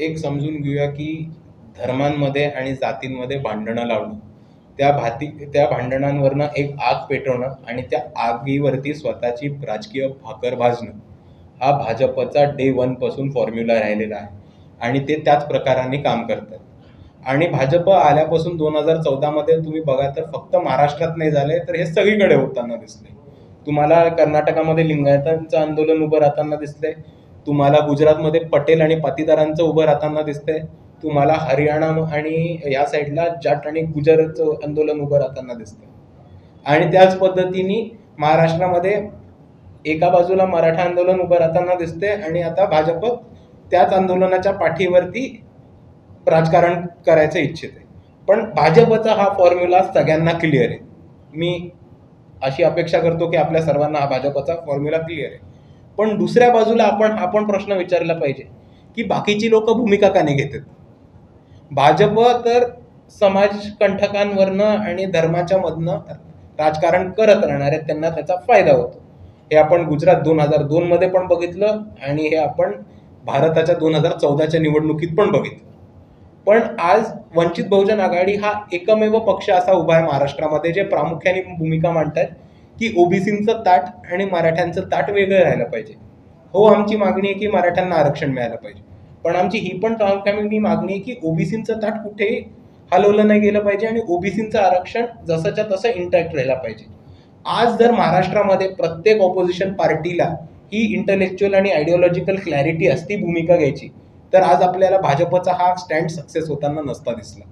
एक समजून घेऊया की धर्मांमध्ये आणि जातींमध्ये भांडणं लावणं. त्या भाती त्या भांडणांवरनं एक आग पेटवणं आणि त्या आगीवरती स्वतःची राजकीय भाकर भाजणं. हा भाजपचा डे वनपासून फॉर्म्युला राहिलेला आहे आणि ते त्याच प्रकाराने काम करतात. आणि भाजप आल्यापासून दोन हजार चौदामध्ये तुम्ही बघा तर फक्त महाराष्ट्रात नाही झाले तर हे सगळीकडे होताना दिसले. तुम्हाला कर्नाटकामध्ये लिंगायतांचं आंदोलन उभं राहताना दिसतंय तुम्हाला गुजरातमध्ये पटेल आणि पाटीदारांचं उभं राहताना दिसतंय. तुम्हाला हरियाणा आणि या साईडला जाट आणि गुजरचं आंदोलन उभं राहताना दिसतंय. आणि त्याच पद्धतीने महाराष्ट्रामध्ये एका बाजूला मराठा आंदोलन उभं राहताना दिसते आणि आता भाजप त्याच आंदोलनाच्या पाठीवरती राजकारण करायचं इच्छित आहे. पण भाजपचा हा फॉर्म्युला सगळ्यांना क्लिअर आहे. मी अशी अपेक्षा करतो की आपल्या सर्वांना हा भाजपचा फॉर्म्युला क्लिअर आहे. पण दुसऱ्या बाजूला आपण आपण प्रश्न विचारला पाहिजे की बाकीची लोक भूमिका का नाही घेतात? भाजप तर समाज कंठकांवरनं आणि धर्माच्या मधनं राजकारण करत राहणार आहेत त्यांना त्याचा फायदा होतो. हे आपण गुजरात दोन हजार दोन मध्ये पण बघितलं आणि हे आपण भारताच्या दोन हजार चौदाच्या निवडणुकीत पण बघितलं. पण आज वंचित बहुजन आघाडी हा एकमेव पक्ष असा उभा आहे महाराष्ट्रामध्ये जे प्रामुख्याने भूमिका मांडतात की ओबीसींचं ताट आणि मराठ्यांचं ताट वेगळं राहायला पाहिजे. हो आमची मागणी आहे की मराठ्यांना आरक्षण मिळालं पाहिजे. पण आमची ही पण प्रामुख्याने मागणी आहे की ओबीसींचं ताट कुठेही हलवलं नाही गेलं पाहिजे आणि ओबीसींचं आरक्षण जसंच्या तसं इंटॅक्ट राहिलं पाहिजे. आज जर महाराष्ट्रामध्ये प्रत्येक ऑपोजिशन पार्टीला ही इंटलेक्च्युअल आणि आयडिओलॉजिकल क्लॅरिटी असती भूमिका घ्यायची तर आज आपल्याला भाजपचा हा स्टँड सक्सेस होताना नसता दिसला.